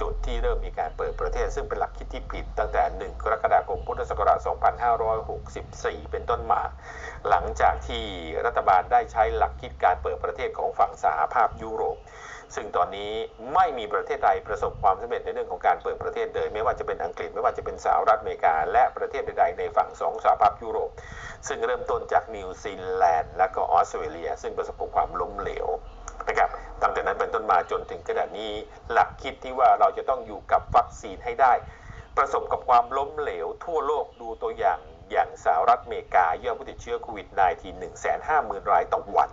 จุดที่เริ่มมีการเปิดประเทศซึ่งเป็นหลักคิดที่ผิดตั้งแต่ 1 กรกฎาคมพุทธศักราช 2564 เป็นต้นมา หลังจากที่รัฐบาลได้ใช้หลักคิดการเปิดประเทศของฝั่งสหภาพยุโรป ซึ่งตอนนี้ไม่มีประเทศใดประสบความสำเร็จในเรื่องของการเปิดประเทศเลยไม่ว่าจะเป็นอังกฤษไม่ว่าจะเป็นสหรัฐอเมริกา และประเทศใดๆในฝั่งสองสหภาพยุโรป ซึ่งเริ่มต้นจากนิวซีแลนด์และก็ออสเตรเลีย ซึ่งประสบความล้มเหลว มาจนถึงขณะนี้ หลักคิดที่ว่าเราจะต้องอยู่กับวัคซีนให้ได้ ประสบกับความล้มเหลวทั่วโลกดูตัวอย่างอย่างสหรัฐอเมริกายอดผู้ติดเชื้อโควิด -19 150,000 รายต่อวัน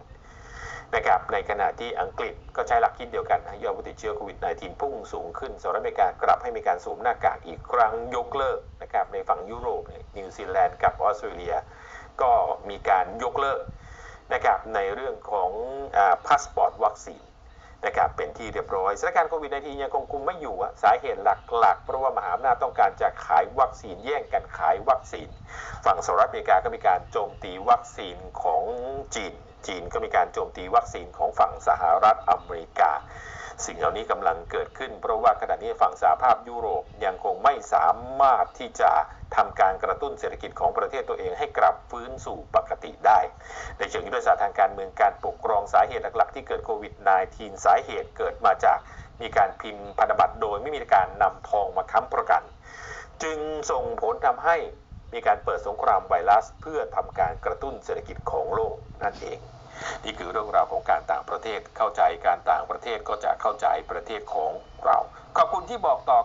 นะครับในขณะที่อังกฤษก็ใช้หลักคิดเดียวกันนะยอดผู้ติดเชื้อโควิด -19 พุ่งสูงขึ้นสหรัฐอเมริกากลับให้มีการสวมหน้ากากอีกครั้งยกเลิกนะครับในฝั่งยุโรปเนี่ยนิวซีแลนด์กับออสเตรเลีย ก็มีการยกเลิกนะครับในเรื่องของพาสปอร์ตวัคซีน นะครับเป็นที่เรียบร้อยสถานการณ์โควิด -19 ยังคงคุมไม่อยู่สาเหตุหลักๆ เพราะว่ามหาอำนาจต้องการจะขายวัคซีนแย่งกันขายวัคซีน ฝั่งสหรัฐอเมริกาก็มีการโจมตีวัคซีนของจีน จีนก็มีการโจมตีวัคซีนของฝั่งสหรัฐอเมริกา สิ่งเหล่านี้กำลังเกิดขึ้น เพราะว่าขณะนี้ฝั่งสหภาพยุโรปยังคงไม่สามารถที่จะทำการ ตุ้นเศรษฐกิจของประเทศตัวเองให้กลับฟื้นสู่ปกติได้ ในเชิงยุทธศาสตร์ทางการเมืองการปกครองสาเหตุหลักๆ ที่เกิดโควิด -19 สาเหตุเกิดมาจากมีการพิมพ์พันธบัตรโดยไม่มีการนำทองมาค้ำประกัน จึงส่งผลทำให้มีการเปิดสงครามไวรัส เพื่อทำการกระตุ้นเศรษฐกิจของโลกนั่นเองนี่คือเรื่องราวของการต่างประเทศเข้าใจการต่างประเทศก็จะเข้าใจประเทศของเรา ขอบคุณที่บอกต่อ